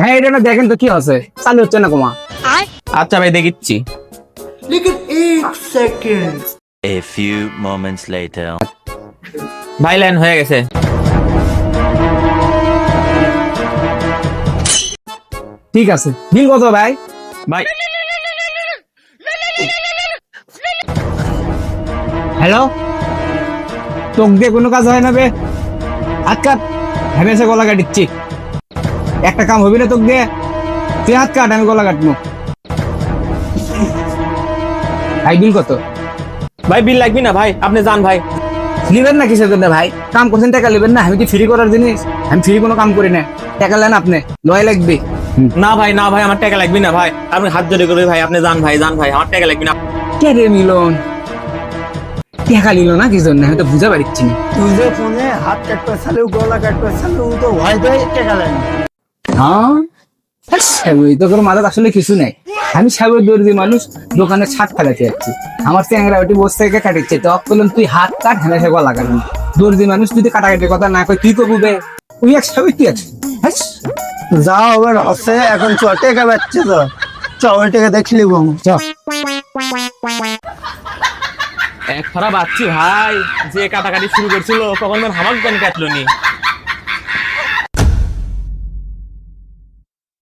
হ্যাঁ এটা না দেখেন তো কি আছে চালু হচ্ছে না কমা আচ্ছা ভাই দেখিচ্ছি। A few moments later. ভাই লাইন হয়ে গেছে। ঠিক আছে। বিল কত ভাই? ভাই। হ্যালো? তোক দিয়ে কোনো কাজ হয় না বে। কাট ভেবেছে গলা কাটিচ্ছি। একটা কাম হবি না তোক? দিয়ে তুই হাত কাট আমি গলা কাটবো। ভাই বিল কত? ভাই বিল লাগবে না ভাই। আপনি যান ভাই। নিবেন না কিসের জন্য ভাই? কাম করছেন টাকা নেবেন না। আমি কি ফ্রি করার জিনিস? আমি ফ্রি কোনো কাম করি না। টাকা নেন আপনি। লয় লাগবে। না ভাই না ভাই আমার টাকা লাগবে না ভাই। আপনি হাত জোরে করে ভাই। আপনি যান ভাই যান ভাই। আমার টাকা লাগবে না। কে রে মিলন? টাকা নিল না কি জন্য? আমি তো বুঝা পারছি না। তুই যে ফোনে হাত কাটতে চালেও গলা কাটতে চালেও তো ভয় দেয় টাকা লাগে হ্যাঁ? ওই তো কোনো আসলে কিছু নাই। আমি দর্জি মানুষ দোকানে ছাদ ফেলাতে যাচ্ছি। আমার চ্যাংরা ওটি বসে থেকে কাটিচ্ছে। তো বললাম তুই হাত কাট হ্যাঁ সে গলা কাটবি। দর্জি মানুষ যদি কাটাকাটির কথা না কই তুই কবু বে? তুই এক তুই হ্যাস যা আবার হচ্ছে এখন চ টাকা পাচ্ছে তো। চ ওই টাকা দেখলি বম চ এক ফরা বাচ্চি ভাই যে কাটাকাটি শুরু করছিল তখন আমার হামাক কেন কাটলো নি?